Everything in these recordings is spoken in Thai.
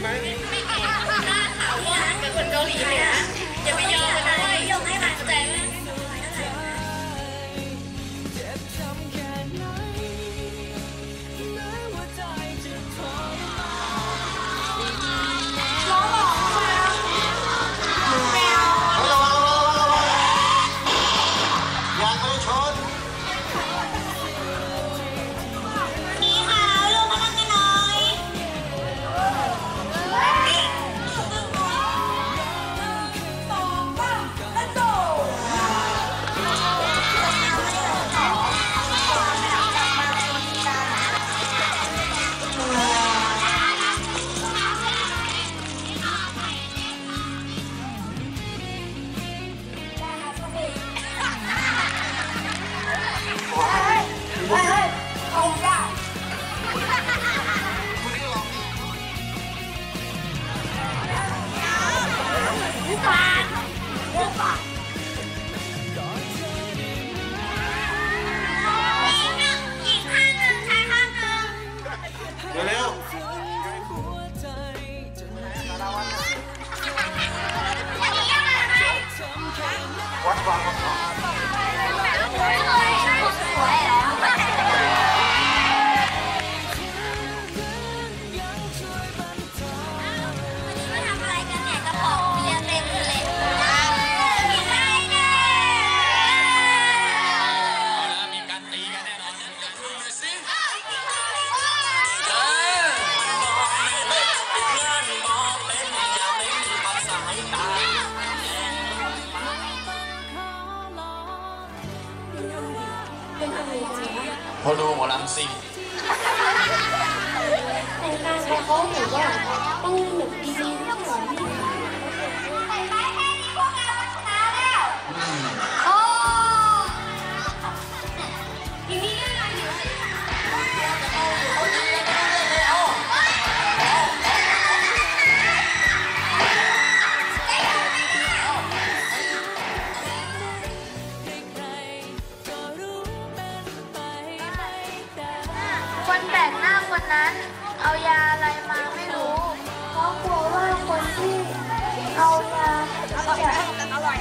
ช่ไหมไม่เก่งหน้าขาวว่าเป็คนเกาหลีเลยนะอย่าไปยอมนะยอมให้มันใจไหมยังไม่ชน Spotify. พอดูหมอลำซิงแต่การเขาเห็ว่าต้องแบบดีๆ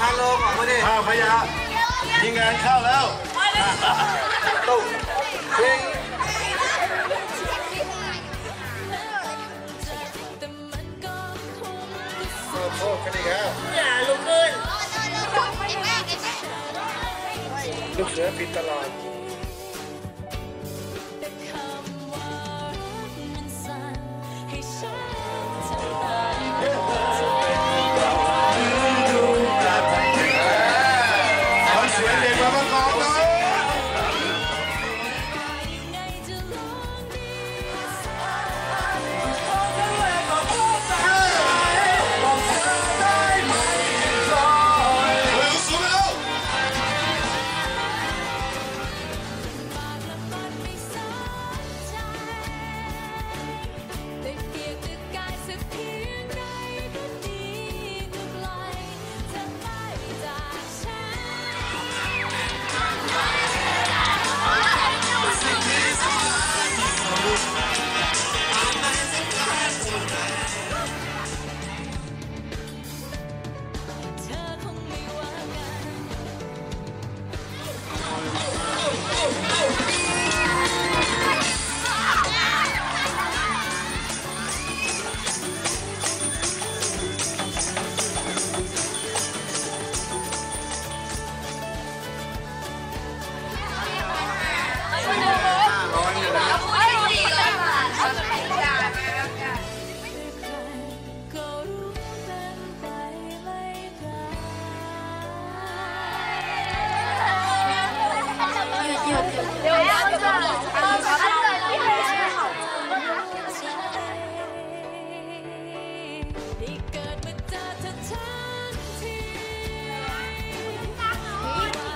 พาโลขออกมาดิข้าวพยามีงานเข้าแล้วตุ๊กเพลงแต่มันก็คงจะขอโทษกันอีกแล้วอย่าลุกขึ้นลูกเสือผิดตลอด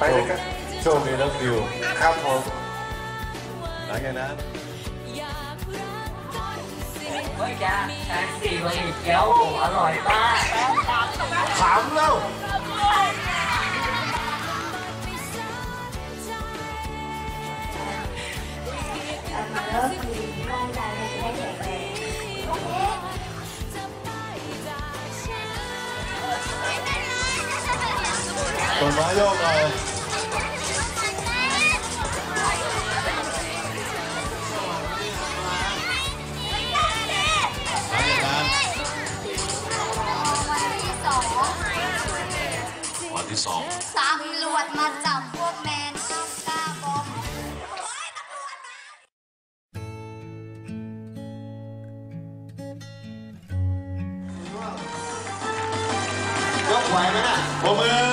ไปเลยครับโชคดีแล้วฟิวครับผมหลังจากนั้นอยากรักกันเสียเฮ้ยจ้าแท็กซี่มาอีกแก้วอร่อยมากถามแล้วไม่สนใจจะไปจากฉันต้นไม้โยกหน่อย ไหวไหมน่ะปรบมือ